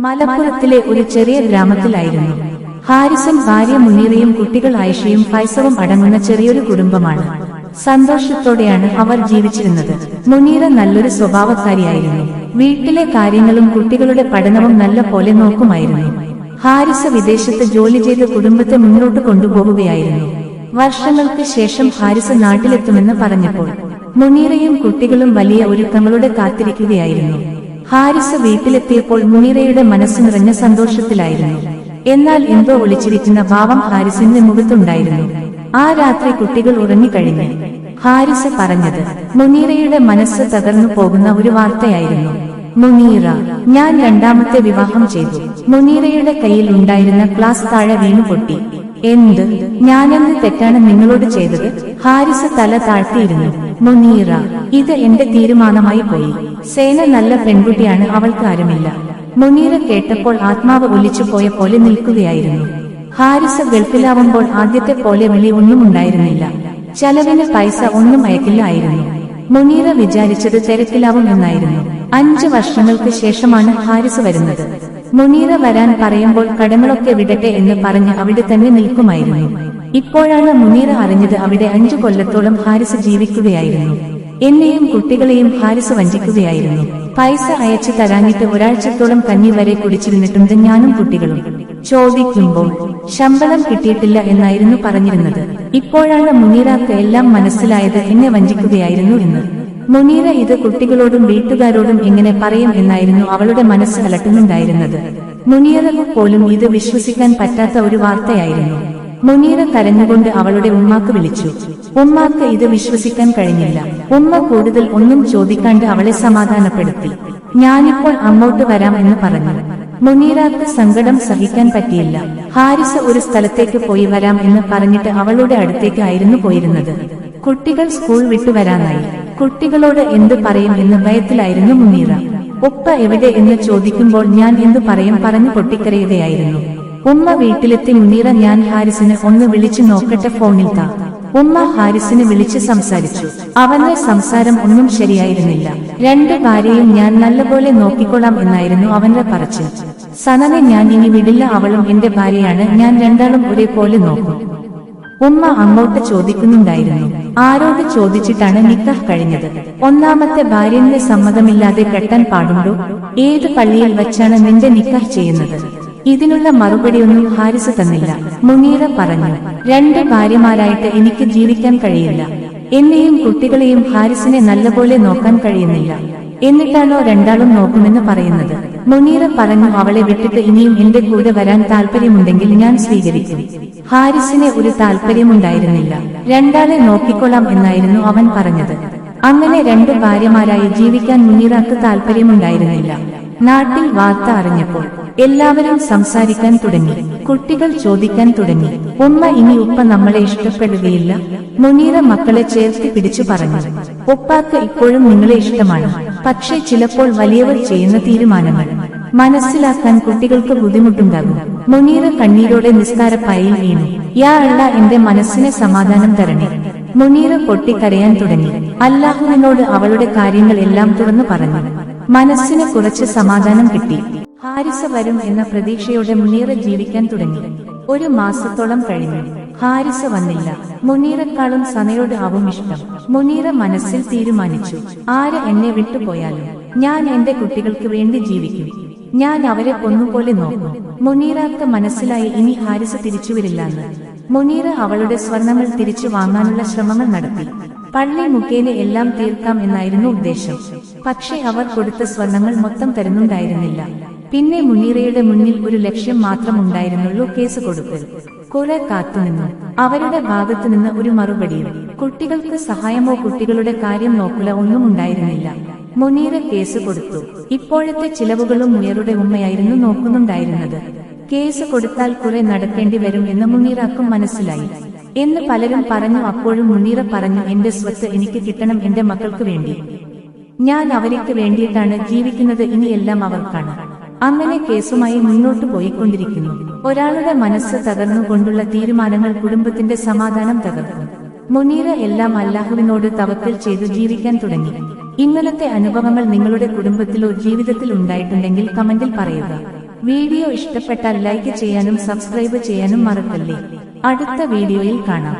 മലപ്പുറത്തിലെ ഒരു ചെറിയ ഗ്രാമത്തിലായിരുന്നു. ഹാരിസും ഭാര്യ മുനീറയും കുട്ടികൾ ആയിഷയും ഫൈസവും അടങ്ങുന്ന ചെറിയൊരു കുടുംബമാണ്. സന്തോഷത്തോടെയാണ് അവർ ജീവിച്ചിരുന്നത്. മുനീറ നല്ലൊരു സ്വഭാവക്കാരിയായിരുന്നു. വീട്ടിലെ കാര്യങ്ങളും കുട്ടികളുടെ പഠനവും നല്ല പോലെ നോക്കുമായിരുന്നു. ഹാരിസ് വിദേശത്ത് ജോലി ചെയ്ത് കുടുംബത്തെ മുന്നോട്ട് കൊണ്ടുപോകുകയായിരുന്നു. വർഷങ്ങൾക്ക് ശേഷം ഹാരിസ് നാട്ടിലെത്തുമെന്ന് പറഞ്ഞപ്പോൾ മുനീറയും കുട്ടികളും വലിയ ഒരുക്കങ്ങളുടെ കാത്തിരിക്കുകയായിരുന്നു. ഹാരിസ് വീട്ടിലെത്തിയപ്പോൾ മുനീറയുടെ മനസ്സ് നിറഞ്ഞ സന്തോഷത്തിലായിരുന്നു. എന്നാൽ എന്തോ ഒളിച്ചിരിക്കുന്ന ഭാവം ഹാരിസിന്റെ മുഖത്തുണ്ടായിരുന്നു. ആ രാത്രി കുട്ടികൾ ഉറങ്ങിക്കഴിഞ്ഞു. ഹാരിസ് പറഞ്ഞത് മുനീറയുടെ മനസ്സ് തകർന്നു പോകുന്ന ഒരു വാർത്തയായിരുന്നു. മുനീറ ഞാൻ രണ്ടാമത്തെ വിവാഹം ചെയ്തു. മുനീറയുടെ കയ്യിൽ ഉണ്ടായിരുന്ന ക്ലാസ് താഴെ വീണു പൊട്ടി എന്ത്? ഞാനെന്ന് തെറ്റാണ് നിങ്ങളോട് ചെയ്തത്? ഹാരിസ് തല താഴ്ത്തിയിരുന്നു. മുനീറ ഇത് എന്റെ തീരുമാനമായി പോയി. സേന നല്ല പെൺകുട്ടിയാണ് അവൾക്ക് ആരുമില്ല. മുനീറ കേട്ടപ്പോൾ ആത്മാവ് ഒലിച്ചു പോയ പോലെ നിൽക്കുകയായിരുന്നു. ഹാരിസ് ഗൾഫിലാവുമ്പോൾ ആദ്യത്തെ പോലെ വിളി ഒന്നും ഉണ്ടായിരുന്നില്ല. ചെലവിന് പൈസ ഒന്നും അയക്കില്ലായിരുന്നു മുനീറ വിചാരിച്ചത് തിരക്കിലാവും എന്നായിരുന്നു. അഞ്ചു വർഷങ്ങൾക്ക് ശേഷമാണ് ഹാരിസ് വരുന്നത്. മുനീറ വരാൻ പറയുമ്പോൾ കടങ്ങളൊക്കെ വിടട്ടെ എന്ന് പറഞ്ഞ് അവിടെ തന്നെ നിൽക്കുമായിരുന്നു. ഇപ്പോഴാണ് മുനീറ അറിഞ്ഞത് അവിടെ അഞ്ചു കൊല്ലത്തോളം ഹാരിസ് ജീവിക്കുകയായിരുന്നു. എന്നെയും കുട്ടികളെയും ഹാരിസ് വഞ്ചിക്കുകയായിരുന്നു. പൈസ അയച്ചു തരാഞ്ഞിട്ട് ഒരാഴ്ചത്തോളം കഞ്ഞി വരെ കുടിച്ചിരുന്നിട്ടുണ്ട് ഞാനും കുട്ടികളും. ചോദിക്കുമ്പോൾ ശമ്പളം കിട്ടിയിട്ടില്ല എന്നായിരുന്നു പറഞ്ഞിരുന്നത്. ഇപ്പോഴാണ് മുനീറാക്ക് എല്ലാം മനസ്സിലായത് എന്നെ വഞ്ചിക്കുകയായിരുന്നു എന്ന്. മുനീറ ഇത് കുട്ടികളോടും വീട്ടുകാരോടും എങ്ങനെ പറയും എന്നായിരുന്നു അവളുടെ മനസ്സ് അലട്ടുന്നുണ്ടായിരുന്നത്. മുനീറ പോലും ഇത് വിശ്വസിക്കാൻ പറ്റാത്ത ഒരു വാർത്തയായിരുന്നു. മുനീറ കരഞ്ഞുകൊണ്ട് അവളുടെ ഉമ്മാക്ക് വിളിച്ചു. ഉമ്മാക്ക് ഇത് വിശ്വസിക്കാൻ കഴിഞ്ഞില്ല. ഉമ്മ കൂടുതൽ ഒന്നും ചോദിക്കാണ്ട് അവളെ സമാധാനപ്പെടുത്തി. ഞാനിപ്പോൾ അങ്ങോട്ട് വരാം എന്ന് പറഞ്ഞു. മുനീറാക്ക് സങ്കടം സഹിക്കാൻ പറ്റിയില്ല. ഹാരിസ് ഒരു സ്ഥലത്തേക്ക് പോയി വരാം എന്ന് പറഞ്ഞിട്ട് അവളുടെ അടുത്തേക്ക് ആയിരുന്നു പോയിരുന്നത്. കുട്ടികൾ സ്കൂൾ വിട്ടു വരാനായി. കുട്ടികളോട് എന്ത് പറയും എന്ന് ഭയത്തിലായിരുന്നു മുനീറ. ഒപ്പ എവിടെ? എന്ന് ചോദിക്കുമ്പോൾ ഞാൻ എന്തു പറയും പറഞ്ഞു പൊട്ടിക്കരയുകയായിരുന്നു. ഉമ്മ വീട്ടിലെത്തി മുനീറ ഞാൻ ഹാരിസിന് ഒന്ന് വിളിച്ചു നോക്കട്ടെ ഫോണിൽ താ. ഉമ്മ ഹാരിസിന് വിളിച്ച് സംസാരിച്ചു. അവന്റെ സംസാരം ഒന്നും ശരിയായിരുന്നില്ല. രണ്ട് ഭാര്യയും ഞാൻ നല്ലപോലെ നോക്കിക്കൊള്ളാം എന്നായിരുന്നു അവന്റെ പറച്ചിൽ. സനനെ ഞാൻ ഇനി വിടില്ല അവളും എന്റെ ഭാര്യയാണ് ഞാൻ രണ്ടാളും ഒരേപോലെ നോക്കും. ഉമ്മ അങ്ങോട്ട് ചോദിക്കുന്നുണ്ടായിരുന്നു. ആരോട് ചോദിച്ചിട്ടാണ് നിക്കാഹ് കഴിഞ്ഞത്? ഒന്നാമത്തെ ഭാര്യന്റെ സമ്മതമില്ലാതെ കെട്ടാൻ പാടുണ്ടോ? ഏത് പള്ളിയിൽ വെച്ചാണ് നിന്റെ നിക്കാഹ് ചെയ്യുന്നത്? ഇതിനുള്ള മറുപടിയൊന്നും ഹാരിസ് തന്നില്ല. മുനീറ പറഞ്ഞു രണ്ട് ഭാര്യമാരായിട്ട് എനിക്ക് ജീവിക്കാൻ കഴിയില്ല. എന്നെയും കുട്ടികളെയും ഹാരിസിനെ നല്ലപോലെ നോക്കാൻ കഴിയുന്നില്ല. എന്നിട്ടാണോ രണ്ടാളും നോക്കുമെന്ന് പറയുന്നത്? മുനീറ പറഞ്ഞു അവളെ വിട്ടിട്ട് ഇനിയും എന്റെ കൂടെ വരാൻ താല്പര്യമുണ്ടെങ്കിൽ ഞാൻ സ്വീകരിക്കും. ഹാരിസിനെ ഒരു താല്പര്യമുണ്ടായിരുന്നില്ല. രണ്ടാളെ നോക്കിക്കൊള്ളാം എന്നായിരുന്നു അവൻ പറഞ്ഞത്. അങ്ങനെ രണ്ട് ഭാര്യമാരായി ജീവിക്കാൻ മുനീറക്ക് താല്പര്യമുണ്ടായിരുന്നില്ല. നാട്ടിൽ വാർത്ത അറിഞ്ഞപ്പോൾ എല്ലാവരും സംസാരിക്കാൻ തുടങ്ങി. കുട്ടികൾ ചോദിക്കാൻ തുടങ്ങി. ഉമ്മ ഇനി ഉപ്പ നമ്മളെ ഇഷ്ടപ്പെടുകയില്ല. മുനീറ മക്കളെ ചേർത്ത് പിടിച്ചു പറഞ്ഞു. ഉപ്പാക്ക് ഇപ്പോഴും നിങ്ങളെ ഇഷ്ടമാണ്. പക്ഷേ ചിലപ്പോൾ വലിയവർ ചെയ്യുന്ന തീരുമാനങ്ങൾ. മനസ്സിലാക്കാൻ കുട്ടികൾക്ക് ബുദ്ധിമുട്ടുണ്ടാകും. മുനീറ കണ്ണീരോടെ നിസ്കാരപ്പായിൽ വീണു. യാ അല്ല എന്റെ മനസ്സിനെ സമാധാനം തരണേ. മുനീറ പൊട്ടിക്കരയാൻ തുടങ്ങി. അല്ലാഹുവിനോട് അവളുടെ കാര്യങ്ങൾ എല്ലാം തുറന്നു പറഞ്ഞു. മനസ്സിന് കുറച്ച് സമാധാനം കിട്ടി. ഹാരിസ വരും എന്ന പ്രതീക്ഷയോടെ മുനീറ ജീവിക്കാൻ തുടങ്ങി. ഒരു മാസത്തോളം കഴിഞ്ഞു. ഹാരിസ വന്നില്ല. മുനീറക്കാളും സനയോട് ആവും ഇഷ്ടം. മുനീറ മനസ്സിൽ തീരുമാനിച്ചു. ആര് എന്നെ വിട്ടുപോയാലും ഞാൻ എന്റെ കുട്ടികൾക്ക് വേണ്ടി ജീവിക്കും. ഞാൻ അവരെ കൊന്നുപോലെ നോക്കും. മുനീറക്ക് മനസ്സിലായി ഇനി ഹാരിസ് തിരിച്ചുവരില്ലെന്ന് മുനീറ അവളുടെ സ്വർണങ്ങൾ തിരിച്ചു വാങ്ങാനുള്ള ശ്രമങ്ങൾ നടത്തി. പള്ളി മുഖേന എല്ലാം തീർക്കാം എന്നായിരുന്നു ഉദ്ദേശം. പക്ഷെ അവർ കൊടുത്ത സ്വർണങ്ങൾ മൊത്തം തരുന്നുണ്ടായിരുന്നില്ല. പിന്നെ മുനീറയുടെ മുന്നിൽ ഒരു ലക്ഷ്യം മാത്രം ഉണ്ടായിരുന്നുള്ളൂ കേസ് കൊടുക്കൽ. കുറെ കാത്തുനിന്നു. അവരുടെ ഭാഗത്തു നിന്ന് ഒരു മറുപടിയും. കുട്ടികൾക്ക് സഹായമോ കുട്ടികളുടെ കാര്യം നോക്കുക ഒന്നും ഉണ്ടായിരുന്നില്ല മുനീറ കേസ് കൊടുത്തു. ഇപ്പോഴത്തെ ചിലവുകളും മുയറുടെ ഉമ്മയായിരുന്നു നോക്കുന്നുണ്ടായിരുന്നത്. കേസ് കൊടുത്താൽ കുറെ നടക്കേണ്ടി വരും എന്ന് മുനീറാക്കും മനസ്സിലായി. എന്ന് പലരും പറഞ്ഞു അപ്പോഴും മുനീറ പറഞ്ഞു എന്റെ സ്വത്ത് എനിക്ക് കിട്ടണം എന്റെ മക്കൾക്ക് വേണ്ടി. ഞാൻ അവർക്ക് വേണ്ടിയിട്ടാണ് ജീവിക്കുന്നത് ഇനിയെല്ലാം അവർക്കാണ്. അങ്ങനെ കേസുമായി മുന്നോട്ടു പോയിക്കൊണ്ടിരിക്കുന്നു. ഒരാളുടെ മനസ്സ് തകർന്നുകൊണ്ടുള്ള തീരുമാനങ്ങൾ കുടുംബത്തിന്റെ സമാധാനം തകർക്കും മുനീറ എല്ലാം അല്ലാഹുവിനോട് തവക്കൽ ചെയ്തു ജീവിക്കാൻ തുടങ്ങി. ഇന്നലത്തെ അനുഭവങ്ങൾ നിങ്ങളുടെ കുടുംബത്തിലോ ജീവിതത്തിൽ ഉണ്ടായിട്ടുണ്ടെങ്കിൽ കമന്റിൽ പറയുക. വീഡിയോ ഇഷ്ടപ്പെട്ടാൽ ലൈക്ക് ചെയ്യാനും സബ്സ്ക്രൈബ് ചെയ്യാനും മറക്കല്ലേ? അടുത്ത വീഡിയോയിൽ കാണാം.